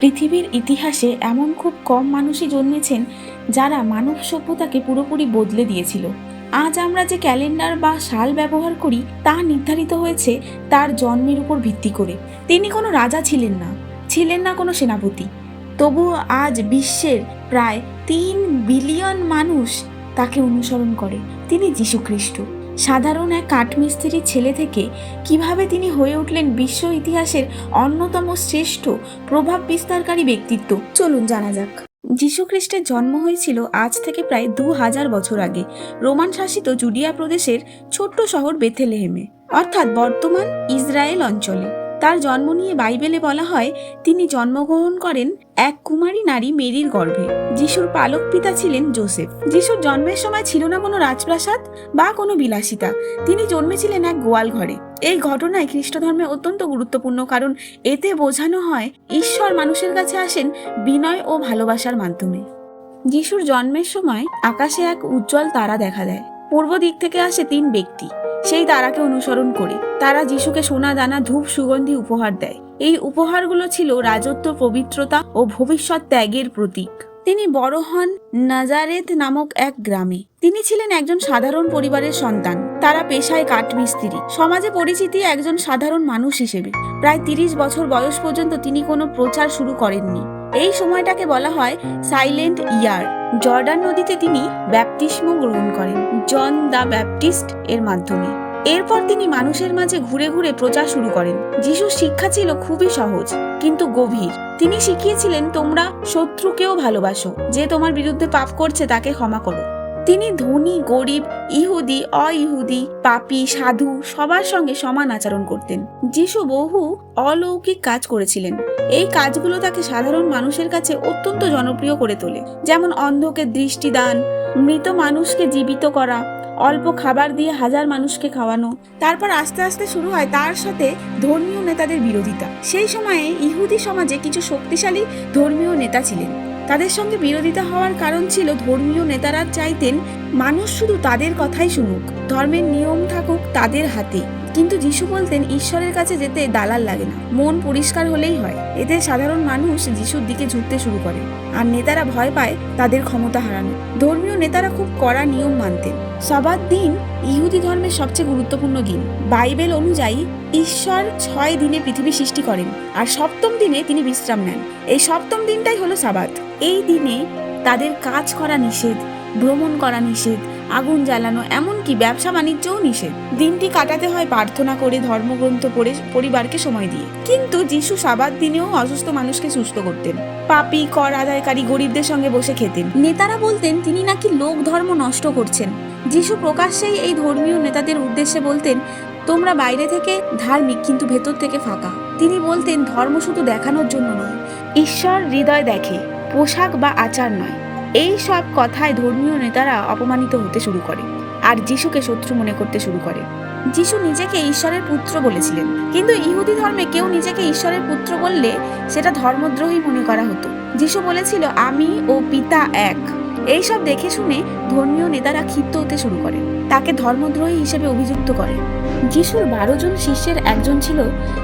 পৃথিবীর ইতিহাসে এমন খুব কম মানুষই জন্মেছেন যারা মানব সভ্যতাকে পুরোপুরি বদলে দিয়েছিল। আজ আমরা যে ক্যালেন্ডার বা সাল ব্যবহার করি, তা নির্ধারিত হয়েছে তার জন্মের উপর ভিত্তি করে। তিনি কোনো রাজা ছিলেন না ছিলেন না কোনো সেনাপতি। তবুও আজ বিশ্বের প্রায় তিন বিলিয়ন মানুষ তাকে অনুসরণ করে। তিনি যীশুখ্রিস্ট। সাধারণ এক কাঠমিস্ত্রির ছেলে থেকে কীভাবে তিনি হয়ে উঠলেন বিশ্ব ইতিহাসের অন্যতম শ্রেষ্ঠ প্রভাব বিস্তারকারী ব্যক্তিত্ব? চলুন জানা যাক। যীশুখ্রিস্টের জন্ম হয়েছিল আজ থেকে প্রায় দু হাজার বছর আগে। রোমান শাসিত জুডিয়া প্রদেশের ছোট্ট শহর বেথেলেহেমে, অর্থাৎ বর্তমান ইসরায়েল অঞ্চলে। তার জন্ম নিয়ে বাইবেলে বলা হয়, তিনি জন্মগ্রহণ করেন এক কুমারী নারী মেরির গর্ভে। যিশুর পালক পিতা ছিলেন জোসেফ। যিশুর জন্মের সময় ছিল না কোনো রাজপ্রাসাদ বা কোনো বিলাসিতা। তিনি জন্মেছিলেন এক গোয়াল ঘরে। এই ঘটনায় খ্রিস্ট ধর্মে অত্যন্ত গুরুত্বপূর্ণ, কারণ এতে বোঝানো হয় ঈশ্বর মানুষের কাছে আসেন বিনয় ও ভালোবাসার মাধ্যমে। যিশুর জন্মের সময় আকাশে এক উজ্জ্বল তারা দেখা দেয়। পূর্ব দিক থেকে আসে তিন ব্যক্তি। সেই তারাকে অনুসরণ করে। তারা যিশুকে সোনা, দানা, ধূপ, সুগন্ধি উপহার দেয়। এই উপহারগুলো ছিল রাজত্ব, পবিত্রতা ও ভবিষ্যৎ ত্যাগের প্রতীক। তিনি বড় হন নাজারেত নামক এক গ্রামে। তিনি ছিলেন একজন সাধারণ পরিবারের সন্তান। তারা পেশায় কাঠমিস্ত্রি। সমাজে পরিচিতি একজন সাধারণ মানুষ হিসেবে। প্রায় তিরিশ বছর বয়স পর্যন্ত তিনি কোনো প্রচার শুরু করেননি। এই সময়টাকে বলা হয় সাইলেন্ট ইয়ার জর্ডান নদীতে তিনি ব্যাপটিস্ম গ্রহণ করেন জন দ্য ব্যাপটিস্ট এর মাধ্যমে। এরপর তিনি মানুষের মাঝে ঘুরে ঘুরে প্রচার শুরু করেন। যিশুর শিক্ষা ছিল খুবই সহজ, কিন্তু গভীর। তিনি শিখিয়েছিলেন, তোমরা শত্রুকেও ভালোবাসো। যে তোমার বিরুদ্ধে পাপ করছে, তাকে ক্ষমা করো। তিনি ধনী, গরিব, ইহুদি, অইহুদি, পাপী, সাধু সবার সঙ্গে সমান আচরণ করতেন। যিশু বহু অলৌকিক কাজ করেছিলেন। এই কাজগুলো তাকে সাধারণ মানুষের কাছে অত্যন্ত জনপ্রিয় করে তোলে। যেমন অন্ধকে দৃষ্টিদান মৃত মানুষকে জীবিত করা, অল্প খাবার দিয়ে হাজার মানুষকে খাওয়ানো, তারপর আস্তে আস্তে শুরু হয় তার সাথে ধর্মীয় নেতাদের বিরোধিতা। সেই সময়ে ইহুদি সমাজে কিছু শক্তিশালী ধর্মীয় নেতা ছিলেন। তাদের সঙ্গে বিরোধিতা হওয়ার কারণ ছিল ধর্মীয় নেতারা চাইতেন মানুষ শুধু তাদের কথাই শুনুক, ধর্মের নিয়ম থাকুক তাদের হাতে। কিন্তু যিশু বলতেন, ঈশ্বরের কাছে যেতে দালাল লাগে না, মন পরিষ্কার হলেই হয়। এতে সাধারণ মানুষ যিশুর দিকে ঝুঁকতে শুরু করে। আর নেতারা ভয় পায় তাদের ক্ষমতা হারানো ধর্মীয় নেতারা খুব কড়া নিয়ম মানতেন। সবার দিন ইহুদি ধর্মের সবচেয়ে গুরুত্বপূর্ণ দিন। বাইবেল অনুযায়ী, ঈশ্বর ছয় দিনে পৃথিবী সৃষ্টি করেন, আর সপ্তম দিনে তিনি বিশ্রাম নেন। এই সপ্তম দিনটাই হলো সাবাত। এই দিনে তাদের কাজ করা নিষেধ, ভ্রমণ করা নিষেধ, আগুন জ্বালানো, এমনকি ব্যবসা বাণিজ্যও নিষেধ। দিনটি কাটাতে হয় প্রার্থনা করে, ধর্মগ্রন্থ পড়ে, পরিবারকে সময় দিয়ে। কিন্তু যিশু সাবাত দিনেও অসুস্থ মানুষকে সুস্থ করতেন। পাপি, কর আদায়কারী গরিবদের সঙ্গে বসে খেতেন। নেতারা বলতেন, তিনি নাকি লোক ধর্ম নষ্ট করছেন। যিশু প্রকাশ্যেই এই ধর্মীয় নেতাদের উদ্দেশ্যে বলতেন, তোমরা বাইরে থেকে ধার্মিক, কিন্তু ভেতর থেকে ফাঁকা। তিনি বলতেন, ধর্ম শুধু দেখানোর জন্য নয়, ঈশ্বর হৃদয় দেখে। পোশাক বা আচার নয়। এই সব কথায় ধর্মীয় নেতারা অপমানিত হতে শুরু করে আর যিশুকে শত্রু মনে করতে শুরু করে। যিশু নিজেকে ঈশ্বরের পুত্র বলেছিলেন, কিন্তু ইহুদি ধর্মে কেউ নিজেকে ঈশ্বরের পুত্র বললে সেটা ধর্মদ্রোহী মনে করা হতো। যিশু বলেছিল, আমি ও পিতা এক। এই সব দেখে শুনে ধর্মীয় নেতারা ক্ষিপ্ত হতে শুরু করে। তাকে ধর্মদ্রোহী হিসেবে অভিযুক্ত করে। যিশুর বারো জন শিষ্যের একজন ছিল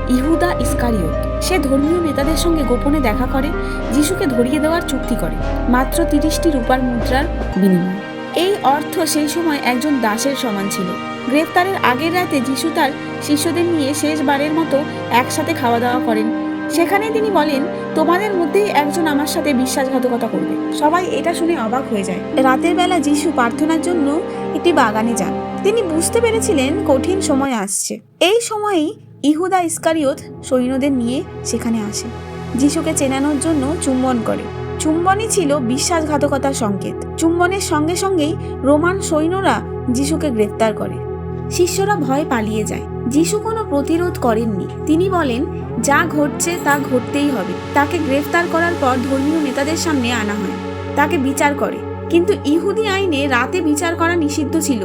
ইহুদা ইস্কারিও সে ধর্মীয় নেতাদের সঙ্গে গোপনে দেখা করে, যিশুকে ধরিয়ে দেওয়ার চুক্তি করে, মাত্র তিরিশটি রূপার মুদ্রার বিনিময়। এই অর্থ সেই সময় একজন দাসের সমান ছিল। গ্রেফতারের আগের রাতে যিশু তার শিষ্যদের নিয়ে শেষবারের মতো একসাথে খাওয়া দাওয়া করেন। সেখানে তিনি বলেন, তোমাদের মধ্যেই একজন আমার সাথে বিশ্বাসঘাতকতা করবে। সবাই এটা শুনে অবাক হয়ে যায়। রাতের বেলা যিশু প্রার্থনার জন্য একটি বাগানে যান। তিনি বুঝতে পেরেছিলেন কঠিন সময় আসছে। এই সময়েই ইহুদা ইস্কারিয়ত সৈন্যদের নিয়ে সেখানে আসে। যিশুকে চেনানোর জন্য চুম্বন করে। চুম্বনই ছিল বিশ্বাসঘাতকতার সংকেত। চুম্বনের সঙ্গে সঙ্গেই রোমান সৈন্যরা যিশুকে গ্রেফতার করে। শিষ্যরা ভয় পালিয়ে যায়। যিশু কোনো প্রতিরোধ করেননি। তিনি বলেন, যা ঘটছে তা ঘটতেই হবে। তাকে গ্রেফতার করার পর ধর্মীয় নেতাদের সামনে আনা হয়। তাকে বিচার করে। কিন্তু ইহুদি আইনে রাতে বিচার করা নিষিদ্ধ ছিল।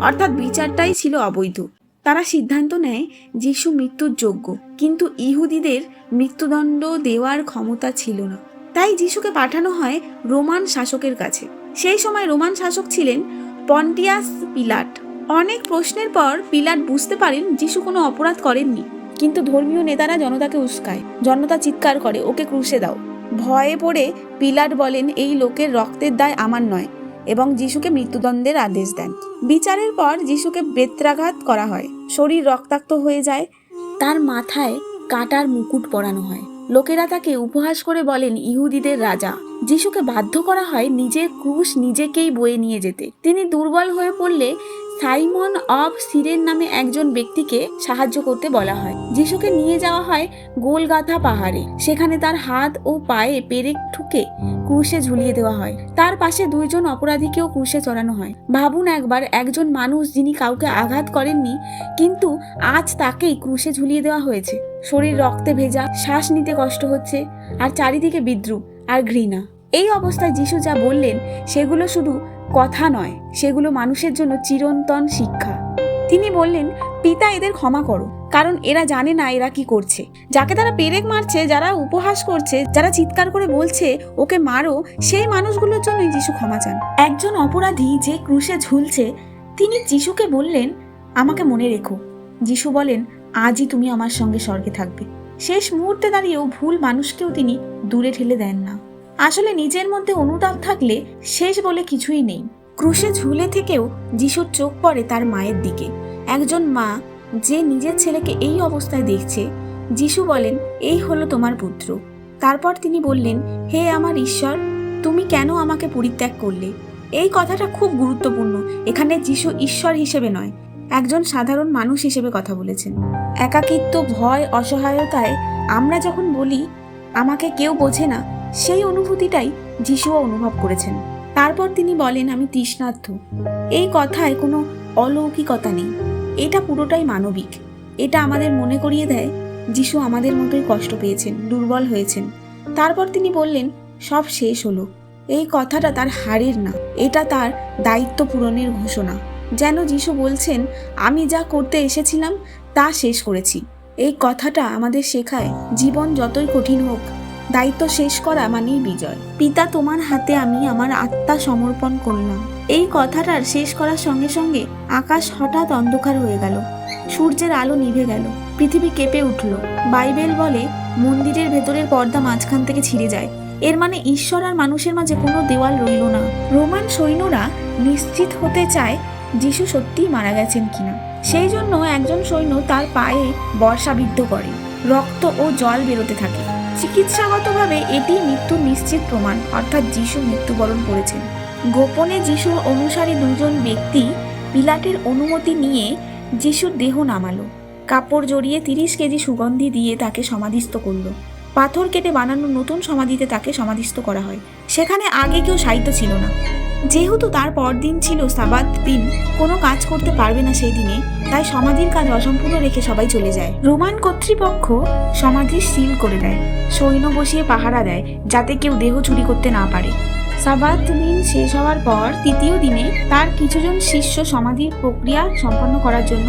অর্থাৎ বিচারটাই ছিল অবৈধ। তারা সিদ্ধান্ত নেয়, যিশু মৃত্যুর যোগ্য। কিন্তু ইহুদিদের মৃত্যুদণ্ড দেওয়ার ক্ষমতা ছিল না। তাই যিশুকে পাঠানো হয় রোমান শাসকের কাছে। সেই সময় রোমান শাসক ছিলেন পন্টিয়াস পিলাট। অনেক প্রশ্নের পর পিলাট বুঝতে পারেন যিশু কোনো অপরাধ করেননি। কিন্তু ধর্মীয় নেতারা জনতাকে উস্কায়। জনতা চিৎকার করে, ওকে ক্রুশে দাও। ভয়ে পড়ে পিলাট বলেন, এই লোকের রক্তের দায় আমার নয় এবং যিশুকে মৃত্যুদণ্ডের আদেশ দেন। বিচারের পর যিশুকে বেত্রাঘাত করা হয়। শরীর রক্তাক্ত হয়ে যায়। তার মাথায় কাটার মুকুট পরানো হয়। লোকেরা তাকে উপহাস করে বলেন, ইহুদিদের রাজা। যিশুকে বাধ্য করা হয় নিজের ক্রুশ নিজেকেই বয়ে নিয়ে যেতে। তিনি দুর্বল হয়ে পড়লে সাইমন অফ সিরেন নামে একজন ব্যক্তিকে সাহায্য করতে বলা হয়। যিশুকে নিয়ে যাওয়া হয় গোলগাথা পাহাড়ে। সেখানে তার হাত ও পায়ে পেরেক ঠুকে ক্রুশে ঝুলিয়ে দেওয়া হয়। তার পাশে দুইজন অপরাধীকেও ক্রুশে চড়ানো হয়। ভাবুন একবার একজন মানুষ যিনি কাউকে আঘাত করেননি, কিন্তু আজ তাকেই ক্রুশে ঝুলিয়ে দেওয়া হয়েছে। শরীর রক্তে ভেজা, শ্বাস নিতে কষ্ট হচ্ছে, আর চারিদিকে বিদ্রুপ। আর ঘৃণা। এই অবস্থায় যিশু যা বললেন, সেগুলো শুধু কথা নয়, সেগুলো মানুষের জন্য চিরন্তন শিক্ষা। তিনি বললেন, পিতা এদের ক্ষমা করো, কারণ এরা জানে না এরা কি করছে। যাকে তারা পেরেক মারছে, যারা উপহাস করছে, যারা চিৎকার করে বলছে, ওকে মারো, সেই মানুষগুলোর জন্যই যিশু ক্ষমা চান। একজন অপরাধী যে ক্রুশে ঝুলছে, তিনি যিশুকে বললেন, আমাকে মনে রেখো। যিশু বলেন, আজই তুমি আমার সঙ্গে স্বর্গে থাকবে। শেষ মুহূর্তে দাঁড়িয়েও ভুল মানুষকেও তিনি দূরে ঠেলে দেন না। আসলে নিজের মধ্যে অনুতাপ থাকলে শেষ বলে কিছুই নেই। ক্রুশে ঝুলে থেকেও যিশুর চোখ পড়ে তার মায়ের দিকে। একজন মা যে নিজের ছেলেকে এই অবস্থায় দেখছে, যিশু বলেন, এই হলো তোমার পুত্র। তারপর তিনি বললেন, হে আমার ঈশ্বর, তুমি কেন আমাকে পরিত্যাগ করলে? এই কথাটা খুব গুরুত্বপূর্ণ। এখানে যিশু ঈশ্বর হিসেবে নয়, একজন সাধারণ মানুষ হিসেবে কথা বলেছেন। একাকিত্ব, ভয়, অসহায়তায় আমরা যখন বলি, আমাকে কেউ বোঝে না সেই অনুভূতিটাই যিশুও অনুভব করেছেন। তারপর তিনি বলেন, আমি তৃষ্ণার্থ। এই কথায় কোনো অলৌকিকতা নেই। এটা পুরোটাই মানবিক। এটা আমাদের মনে করিয়ে দেয়, যিশু আমাদের মতোই কষ্ট পেয়েছেন, দুর্বল হয়েছেন। তারপর তিনি বললেন, সব শেষ হলো। এই কথাটা তার হারের না। এটা তার দায়িত্ব পূরণের ঘোষণা। যেন যিশু বলছেন, আমি যা করতে এসেছিলাম, তা শেষ করেছি। এই কথাটা আমাদের শেখায় জীবন যতই কঠিন হোক দায়িত্ব শেষ করা মানেই বিজয়। পিতা তোমার হাতে আমি আমার আত্মা সমর্পণ করলাম। এই কথাটার শেষ করার সঙ্গে সঙ্গে আকাশ হঠাৎ অন্ধকার হয়ে গেল। সূর্যের আলো নিভে গেল। পৃথিবী কেঁপে উঠল। বাইবেল বলে, মন্দিরের ভেতরের পর্দা মাঝখান থেকে ছিঁড়ে যায়। এর মানে ঈশ্বর আর মানুষের মাঝে কোনো দেওয়াল রইল না। রোমান সৈন্যরা নিশ্চিত হতে চায় যিশু সত্যিই মারা গেছেন কিনা। সেই জন্য একজন সৈন্য তার পায়ে বর্ষাবিদ্ধ করে। রক্ত ও জল বেরোতে থাকে। চিকিৎসাগতভাবে এটি মৃত্যুর নিশ্চিত প্রমাণ, অর্থাৎ যিশু মৃত্যুবরণ করেছেন। গোপনে যিশুর অনুসারী দুজন ব্যক্তি পিলাটের অনুমতি নিয়ে যিশুর দেহ নামালো। কাপড় জড়িয়ে তিরিশ কেজি সুগন্ধি দিয়ে তাকে সমাধিস্থ করল। পাথর কেটে বানানো নতুন সমাধিতে তাকে সমাধিস্থ করা হয়। সেখানে আগে কেউ সাহিত্য ছিল না। যেহেতু তার পরদিন ছিল সাবাত দিন, কোনো কাজ করতে পারবে না সেই দিনে, তাই সমাধির কাজ অসম্পূর্ণ রেখে সবাই চলে যায়। রোমান কর্তৃপক্ষ সমাধি সিল করে দেয়, সৈন্য বসিয়ে পাহারা দেয়, যাতে কেউ দেহ চুরি করতে না পারে। সাবাত দিন শেষ হওয়ার পর তৃতীয় দিনে তার কিছুজন শিষ্য সমাধির প্রক্রিয়া সম্পন্ন করার জন্য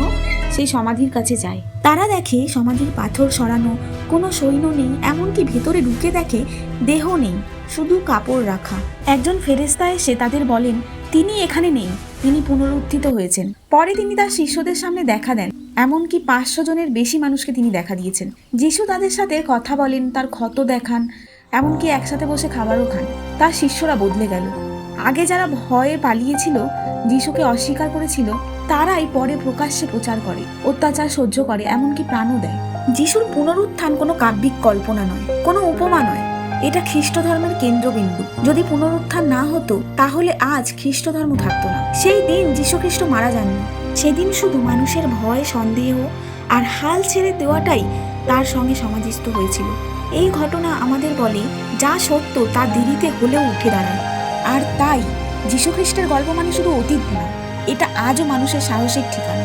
সেই সমাধির কাছে যায়। তারা দেখে সমাধির পাথর সরানো, কোনো সৈন্য নেই, এমনকি ভেতরে ঢুকে দেখে দেহ নেই। শুধু কাপড় রাখা। একজন ফেরেস্তা এসে তাদের বলেন, তিনি এখানে নেই। তিনি পুনরুত্থিত হয়েছেন। পরে তিনি তার শিষ্যদের সামনে দেখা দেন। এমনকি পাঁচশো জনের বেশি মানুষকে তিনি দেখা দিয়েছেন। যিশু তাদের সাথে কথা বলেন, তার ক্ষত দেখান, এমনকি একসাথে বসে খাবারও খান। তার শিষ্যরা বদলে গেল। আগে যারা ভয়ে পালিয়েছিল, যিশুকে অস্বীকার করেছিল, তারাই পরে প্রকাশ্যে প্রচার করে, অত্যাচার সহ্য করে, এমনকি প্রাণও দেয়। যিশুর পুনরুত্থান কোনো কাব্যিক কল্পনা নয়, কোনো উপমা নয়। এটা খ্রিস্ট ধর্মের কেন্দ্রবিন্দু। যদি পুনরুত্থান না হতো, তাহলে আজ খ্রিস্ট ধর্ম থাকতো না। সেই দিন যীশু খ্রিস্ট মারা যাননি সেদিন শুধু মানুষের ভয়, সন্দেহ আর হাল ছেড়ে দেওয়াটাই তার সঙ্গে সমাধিস্থ হয়েছিল। এই ঘটনা আমাদের বলে, যা সত্য তা দেরিতে হলেও উঠে দাঁড়ায়। আর তাই, যীশুখ্রিস্টের গল্প মানে শুধু অতীত না এটা আজও মানুষের সাহসিক ঠিকানা।